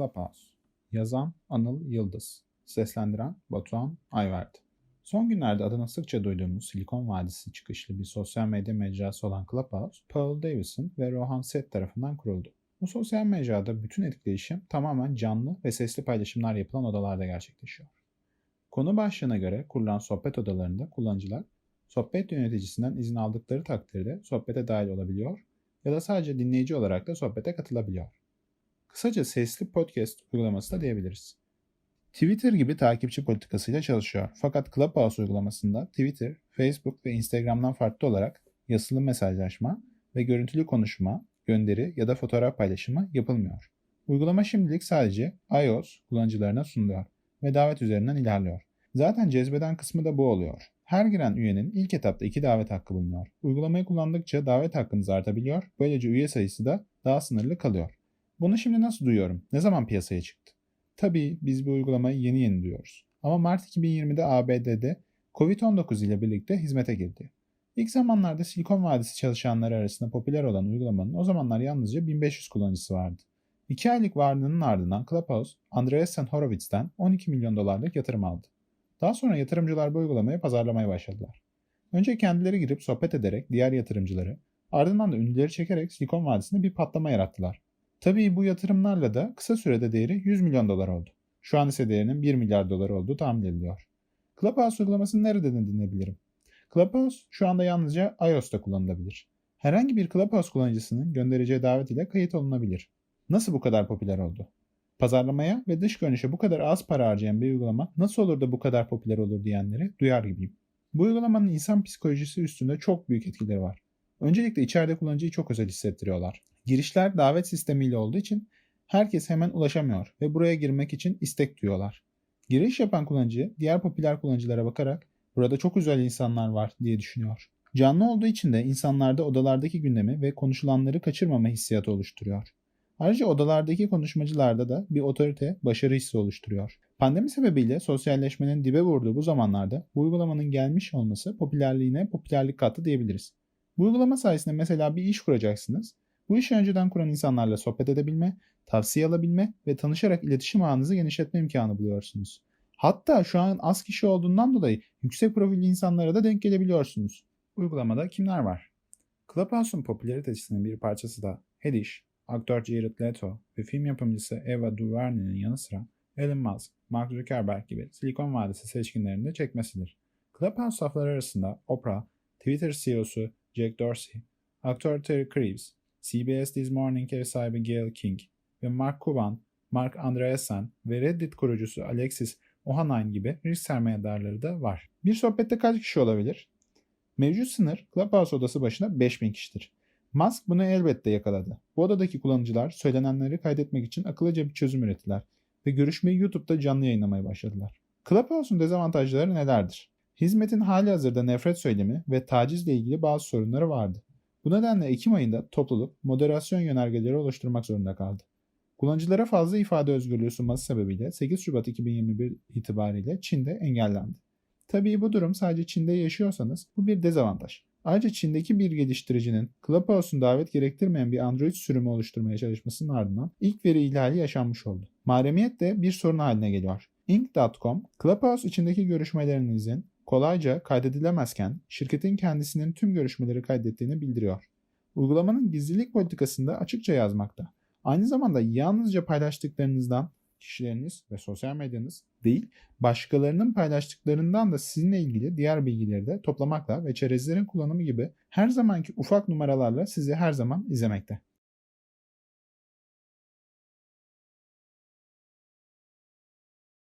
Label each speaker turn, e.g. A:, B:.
A: Clubhouse Yazan Anıl Yıldız Seslendiren Batuhan Ayverdi Son günlerde adını sıkça duyduğumuz Silikon Vadisi çıkışlı bir sosyal medya mecrası olan Clubhouse, Paul Davison ve Rohan Seth tarafından kuruldu. Bu sosyal mecrada bütün etkileşim tamamen canlı ve sesli paylaşımlar yapılan odalarda gerçekleşiyor. Konu başlığına göre kurulan sohbet odalarında kullanıcılar sohbet yöneticisinden izin aldıkları takdirde sohbete dahil olabiliyor ya da sadece dinleyici olarak da sohbete katılabiliyor. Kısaca sesli podcast uygulaması da diyebiliriz. Twitter gibi takipçi politikasıyla çalışıyor. Fakat Clubhouse uygulamasında Twitter, Facebook ve Instagram'dan farklı olarak yazılı mesajlaşma ve görüntülü konuşma, gönderi ya da fotoğraf paylaşımı yapılmıyor. Uygulama şimdilik sadece iOS kullanıcılarına sunuluyor ve davet üzerinden ilerliyor. Zaten cezbeden kısmı da bu oluyor. Her giren üyenin ilk etapta iki davet hakkı bulunuyor. Uygulamayı kullandıkça davet hakkınız artabiliyor, böylece üye sayısı da daha sınırlı kalıyor. Bunu şimdi nasıl duyuyorum? Ne zaman piyasaya çıktı? Tabii biz bu uygulamayı yeni yeni duyuyoruz. Ama Mart 2020'de ABD'de Covid-19 ile birlikte hizmete girdi. İlk zamanlarda Silikon Vadisi çalışanları arasında popüler olan uygulamanın o zamanlar yalnızca 1500 kullanıcısı vardı. 2 aylık varlığının ardından Clubhouse, Andreessen Horowitz'ten 12 milyon dolarlık yatırım aldı. Daha sonra yatırımcılar bu uygulamayı pazarlamaya başladılar. Önce kendileri girip sohbet ederek diğer yatırımcıları, ardından da ünlüleri çekerek Silikon Vadisi'nde bir patlama yarattılar. Tabii bu yatırımlarla da kısa sürede değeri 100 milyon dolar oldu. Şu an ise değerinin 1 milyar dolar olduğu tahmin ediliyor. Clubhouse uygulamasını nerede dinleyebilirim? Clubhouse şu anda yalnızca iOS'ta kullanılabilir. Herhangi bir Clubhouse kullanıcısının göndereceği davet ile kayıt olunabilir. Nasıl bu kadar popüler oldu? Pazarlamaya ve dış görünüşe bu kadar az para harcayan bir uygulama nasıl olur da bu kadar popüler olur diyenleri duyar gibiyim. Bu uygulamanın insan psikolojisi üstünde çok büyük etkileri var. Öncelikle içeride kullanıcıyı çok özel hissettiriyorlar. Girişler davet sistemiyle olduğu için herkes hemen ulaşamıyor ve buraya girmek için istek duyuyorlar. Giriş yapan kullanıcı diğer popüler kullanıcılara bakarak burada çok özel insanlar var diye düşünüyor. Canlı olduğu için de insanlarda odalardaki gündemi ve konuşulanları kaçırmama hissiyatı oluşturuyor. Ayrıca odalardaki konuşmacılarda da bir otorite, başarı hissi oluşturuyor. Pandemi sebebiyle sosyalleşmenin dibe vurduğu bu zamanlarda bu uygulamanın gelmiş olması popülerliğine popülerlik kattı diyebiliriz. Bu uygulama sayesinde mesela bir iş kuracaksınız. Bu işi önceden kuran insanlarla sohbet edebilme, tavsiye alabilme ve tanışarak iletişim ağınızı genişletme imkanı buluyorsunuz. Hatta şu an az kişi olduğundan dolayı yüksek profilli insanlara da denk gelebiliyorsunuz. Uygulamada kimler var? Clubhouse'un popülaritesinin bir parçası da Hedish, aktör Jared Leto ve film yapımcısı Eva DuVernay'nin yanı sıra Elon Musk, Mark Zuckerberg gibi Silikon Vadisi seçkinlerini de çekmesidir. Clubhouse safları arasında Oprah, Twitter CEO'su Jack Dorsey, aktör Terry Crews, CBS This Morning ev sahibi Gail King ve Mark Cuban, Mark Andreessen ve Reddit kurucusu Alexis Ohanian gibi risk sermayedarları da var. Bir sohbette kaç kişi olabilir? Mevcut sınır Clubhouse odası başına 5000 kişidir. Musk bunu elbette yakaladı. Bu odadaki kullanıcılar söylenenleri kaydetmek için akıllıca bir çözüm ürettiler ve görüşmeyi YouTube'da canlı yayınlamaya başladılar. Clubhouse'un dezavantajları nelerdir? Hizmetin hali hazırda nefret söylemi ve tacizle ilgili bazı sorunları vardı. Bu nedenle Ekim ayında topluluk moderasyon yönergeleri oluşturmak zorunda kaldı. Kullanıcılara fazla ifade özgürlüğü sunması sebebiyle 8 Şubat 2021 itibariyle Çin'de engellendi. Tabii bu durum sadece Çin'de yaşıyorsanız bu bir dezavantaj. Ayrıca Çin'deki bir geliştiricinin Clubhouse'un davet gerektirmeyen bir Android sürümü oluşturmaya çalışmasının ardından ilk veri ihlali yaşanmış oldu. Mahremiyet de bir sorun haline geliyor. Inc.com, Clubhouse içindeki görüşmelerinizin kolayca kaydedilemezken şirketin kendisinin tüm görüşmeleri kaydettiğini bildiriyor. Uygulamanın gizlilik politikasında açıkça yazmakta. Aynı zamanda yalnızca paylaştıklarınızdan kişileriniz ve sosyal medyanız değil, başkalarının paylaştıklarından da sizinle ilgili diğer bilgileri de toplamakla ve çerezlerin kullanımı gibi her zamanki ufak numaralarla sizi her zaman izlemekte.